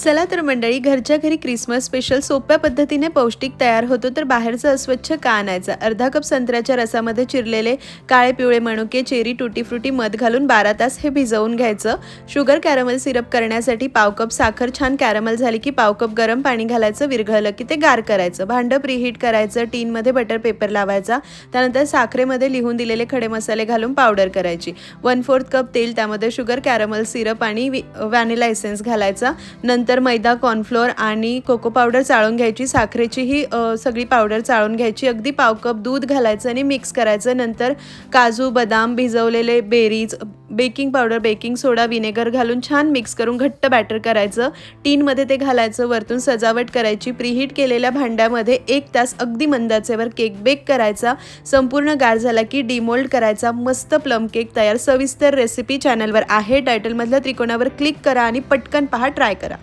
चला तर मंडळी घरच्या घरी क्रिसमस स्पेशल सोप्या पद्धतीने पौष्टिक तयार होतो तर बाहेरचं अस्वच्छ का आणायचं? अर्धा कप संत्र्याच्या रसामध्ये चिरलेले काळे पिवळे मणुके चेरी टुटी फ्रुटी मध घालून बारा तास हे भिजवून घ्यायचं. शुगर कॅरमल सिरप करण्यासाठी पाव कप साखर छान कॅरमल झाली की पाव कप गरम पाणी घालायचं विरघळलं की ते गार करायचं. भांडं प्रीहीट करायचं टीनमध्ये बटर पेपर लावायचा. त्यानंतर साखरेमध्ये लिहून दिलेले खडे मसाले घालून पावडर करायची. वन फोर्थ कप तेल त्यामध्ये शुगर कॅरमल सिरप आणि व्हॅनिला एसेन्स घालायचा. नंतर मैदा कॉर्नफ्लोअर आणि कोको पावडर चाळून घ्यायची. साखरेची ही सगळी पावडर चाळून घ्यायची. अगदी पाव कप दूध घालायचं आणि मिक्स करायचं. नंतर काजू बदाम भिजवलेले berries baking powder baking soda vinegar घालून छान मिक्स करून घट्ट बॅटर करायचं. टीनमध्ये ते घालायचं. वरतून सजावट करायची. प्रीहीट केलेल्या भांड्यामध्ये एक तास अगदी मंदाचेवर केक बेक करायचा. संपूर्ण गार झाला की डिमोल्ड करायचा. मस्त प्लम केक तयार. सविस्तर रेसिपी चॅनलवर आहे. टायटलमधल्या त्रिकोणावर क्लिक करा आणि पटकन पहा. ट्राय करा.